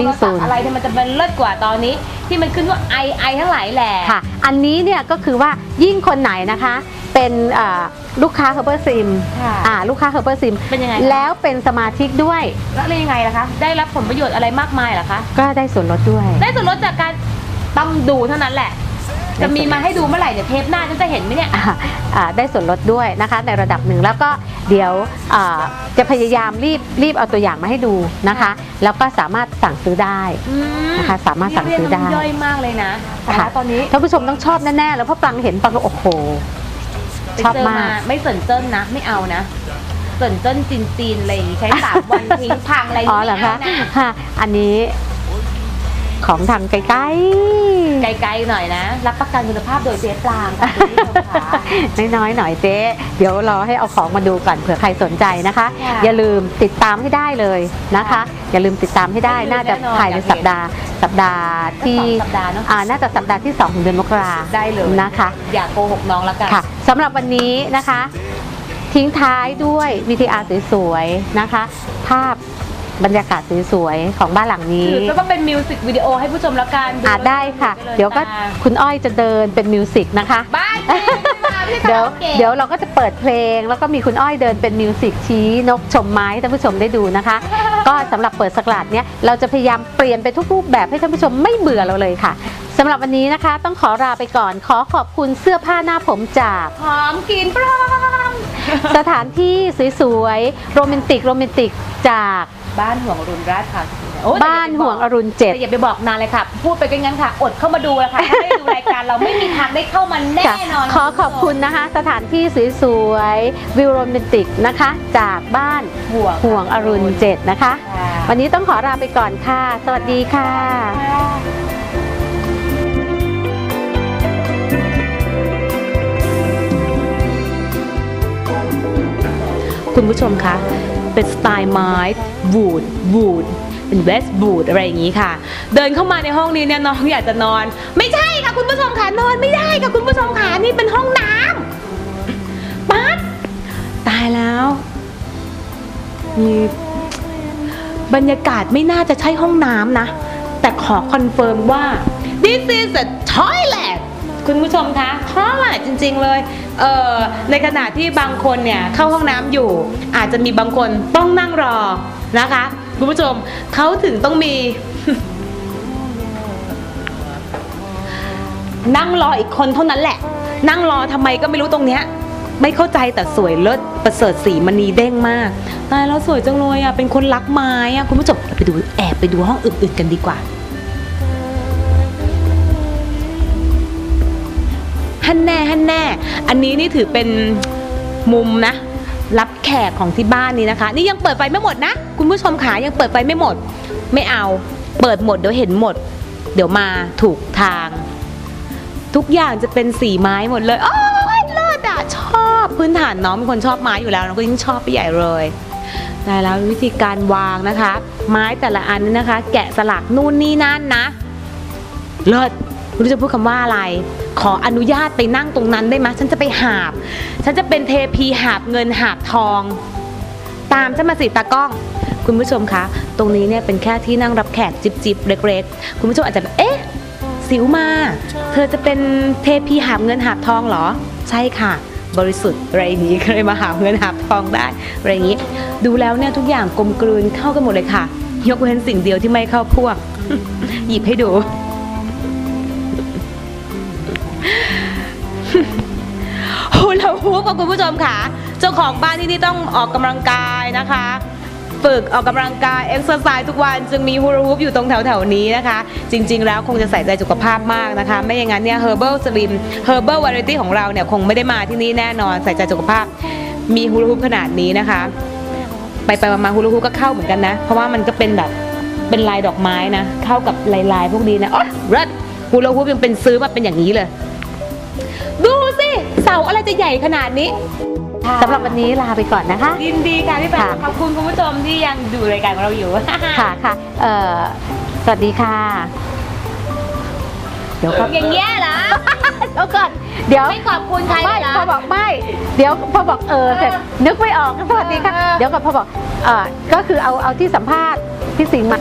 มีโทรศูศัพนท์ย์อะไรที่มันจะเป็นเลิศกว่าตอนนี้ ที่มันขึ้นว่าไอไอทั้งหลายแหละค่ะ อันนี้เนี่ยก็คือว่ายิ่งคนไหนนะคะ เป็นอ่าลูกค้า h e r b e r SIM ค่ะอ่าลูกค้า h e r b e r SIM เป็นยังไงคะแล้วเป็นสมาชิกด้วย แล้วยังไงล่ะคะ ได้รับผลประโยชน์อะไรมากมายเหรอคะ ก็ได้ส่วนลดด้วย ได้ส่วนลดจากการต้องดูเท่านั้นแหละจะมีมาให้ดูเมื่อไหร่เนี่ยเทปหน้าฉันจะเห็นไหมเนี่ยอ่าอ่าได้ส่วนลดด้วยนะคะ ในระดับหนึ่งแล้วก็ เดี๋ยวอ่าจะพยายามรีบรีบเอาตัวอย่างมาให้ดูนะคะ แล้วก็สามารถสั่งซื้อได้นะคะสามารถสั่งซื้อได้นี่เรียกน้ำย่อยมากเลยนะแต่ค่ะว่าตอนนี้ท่านผู้ชมต้องชอบแน่ๆแล้วเพราะปลังเห็นปลังก็โอ้โหไปชอบเจอมามากไม่สนเจิ้นนะ ไม่เอานะสนเจิ้นจีนจีนๆอะไรอย่างงี้ใช้สามวันทิ้งพังอะไรอย่างอ๋องี้เหรอไม่คะเอานะค่ะอันนี้ ของทางใกล้ไกลๆหน่อยนะ รับประกันคุณภาพโดยเจ๊ปลางค่ะคุณผู้ชมค่ะ ๆ น้อยๆหน่อยเจ๊ เดี๋ยวรอให้เอาของมาดูก่อนเผื่อใครสนใจนะคะ ค่ะอย่าลืมติดตามให้ได้เลยนะคะ อย่าลืมติดตามให้ได้ไม่ลืมน่าจะแน่นอนภายในอยากเห็น สัปดาห์ สัปดาห์ที่สักสองสัปดาห์เนอะอ่าน่าจะสัปดาห์ที่2ของเดือนมกราได้เลย นะคะ อย่าโกหกน้องละกันค่ะสำหรับวันนี้นะคะ ทิ้งท้ายด้วย VTR สวยๆนะคะ ภาพ บรรยากาศสวยๆของบ้านหลังนี้ถือก็ต้องเป็นมิวสิกวิดีโอให้ผู้ชมละกันอาจได้ค่ะลเดี๋ยวก็ตาคุณอ้อยจะเดินเป็นมิวสิกนะคะบ้านเจ๊มาไม่ใช่เดี๋ยวคาราโอเกะเดี๋ยวเราก็จะเปิดเพลง แล้วก็มีคุณอ้อยเดินเป็นมิวสิกชี้นกชมไม้ให้ท่านผู้ชมได้ดูนะคะ ก็สำหรับเปิดสกราดเนี้ยเราจะพยายามเปลี่ยนไปทุกรูปแบบให้ท่านผู้ชมไม่เบื่อเราเลยค่ะสำหรับวันนี้นะคะ ต้องขอลาไปก่อนขอขอบคุณเสื้อผ้าหน้าผมจากหอมกลินปลอมสถานที่สวยๆโรแมนติกโรแมนติกจาก บ้านห่วงอรุณราชค่ะโอ้ยบ้านห่วงอรุณเจ็ดแต่อย่าไปบอกนานเลยค่ะ พูดไปก็งั้นค่ะ อดเข้ามาดูแล้วค่ะถ้าไม่ได้ดูรายการเราไม่มีทางได้เข้ามาแน่ค่ะนอนขอขอบคุณนะคะ สถานที่สวยๆวิวโรแมนติกนะคะ จากบ้านห่วงห่วงอรุณเจ็ดนะคะค่ะวันนี้ต้องขอลาไปก่อนค่ะ สวัสดีค่ะคุณผู้ชมคะ เป็นสไตล์ไม้ วูดวูดเป็นเวสบูดอะไรอย่างนี้ค่ะ เดินเข้ามาในห้องนี้เนี่ยน้องอยากจะนอน ไม่ใช่ค่ะคุณผู้ชมค่ะนอนไม่ได้ค่ะคุณผู้ชมค่ะนี่เป็นห้องน้ำปั๊ดตายแล้วมีบรรยากาศไม่น่าจะใช่ห้องน้ำนะ แต่ขอคอนเฟิร์มว่า this is a toilet คุณผู้ชมคะ toilet จริง ๆเลยเอ่อในขณะที่บางคนเนี่ยเข้าห้องน้ำอยู่ อาจจะมีบางคนต้องนั่งรอ นะคะคุณผู้ชมเขาถึงต้องมี นั่งรออีกคนเท่านั้นแหละ นั่งรอทำไมก็ไม่รู้ตรงเนี้ยไม่เข้าใจแต่สวยเลิศประเสริฐสีมณีเด้งมากตายแล้วสวยจังเลยอะเป็นคนรักไม้อะคุณผู้ชมไปดูแอบไปดูห้องอื่นๆกันดีกว่าฮันแน่ฮันแน่ อันนี้นี่ถือเป็นมุมนะ รับแขกของที่บ้านนี้นะคะ นี่ยังเปิดไฟไม่หมดนะ คุณผู้ชมขายังเปิดไฟไม่หมด ไม่เอาเปิดหมดเดี๋ยวเห็นหมด เดี๋ยวมาถูกทาง ทุกอย่างจะเป็นสีไม้หมดเลยโอ้ยเลิศอะชอบพื้นฐานน้องเป็นคนชอบไม้อยู่แล้วน้องก็ยิ่งชอบไปใหญ่เลยได้แล้ววิธีการวางนะคะ ไม้แต่ละอันนี่นะคะ แกะสลักนู่นนี่นั่นนะ เลิศไม่รู้จะพูดคำว่าอะไร ขออนุญาตไปนั่งตรงนั้นได้ไหมฉันจะไปหาบ ฉันจะเป็นเทพีหาบเงินหาบทอง ตามฉันมาสิตากล้อง คุณผู้ชมคะ ตรงนี้เนี่ยเป็นแค่ที่นั่งรับแขกจิบจิบๆเล็กๆ คุณผู้ชมอาจจะแบบเอ๊ะสิวมา เธอจะเป็นเทพีหาบเงินหาบทองเหรอ ใช่ค่ะ บริสุทธิ์อะไรนี้ก็เลยมาหาเงินหาทองได้อะไรอย่างนี้ ดูแล้วเนี่ยทุกอย่างกลมกลืนเข้ากันหมดเลยค่ะ ยกเว้นสิ่งเดียวที่ไม่เข้าพวก หยิบให้ดู ฮูลาฮูปกคุณผู้ชมค่ะ เจ้าของบ้านที่นี่ต้องออกกำลังกายนะคะ ฝึกออกกำลังกายเอ็กซ์ไซส์ทุกวัน จึงมีฮูลาฮูปอยู่ตรงแถวๆนี้นะคะ จริง ๆ แล้วคงจะใส่ใจสุขภาพมากนะคะ ไม่อย่างนั้นเนี่ย Herbal Slim Herbal Variety ของเราเนี่ยคงไม่ได้มาที่นี่แน่นอนใส่ใจสุขภาพ มีฮูลาฮูปขนาดนี้นะคะ ไปไปมาฮูลาฮูปก็เข้าเหมือนกันนะ เพราะว่ามันก็เป็นแบบเป็นลายดอกไม้นะ เข้ากับลายๆพวกนี้นะอ๋อเลิศฮูลาฮูปยังเป็นซื้อมาเป็นอย่างนี้เลย ดูสิ เสาอะไรจะใหญ่ขนาดนี้สำหรับวันนี้ลาไปก่อนนะคะ ยินดีค่ะพี่แปค่ะ ขอบคุณคุณผู้ชมที่ยังดูรายการของเราอยู่ ค่ะค่ะเอ่อสวัสดีค่ะ เดี๋ยวก็อย่างเงี้ยเหรอ เดี๋ยวก่อนเดี๋ยว ไม่ขอบคุณใครไม่เหรอ พอบอกไม่ เดี๋ยวพอบอกเออเสร็จนึกไม่ออกสวัสดีค่ะ เออ เดี๋ยวก่อนพอบอกเออก็คือเอาเอาที่สัมภาษณ์พี่สิงห์มา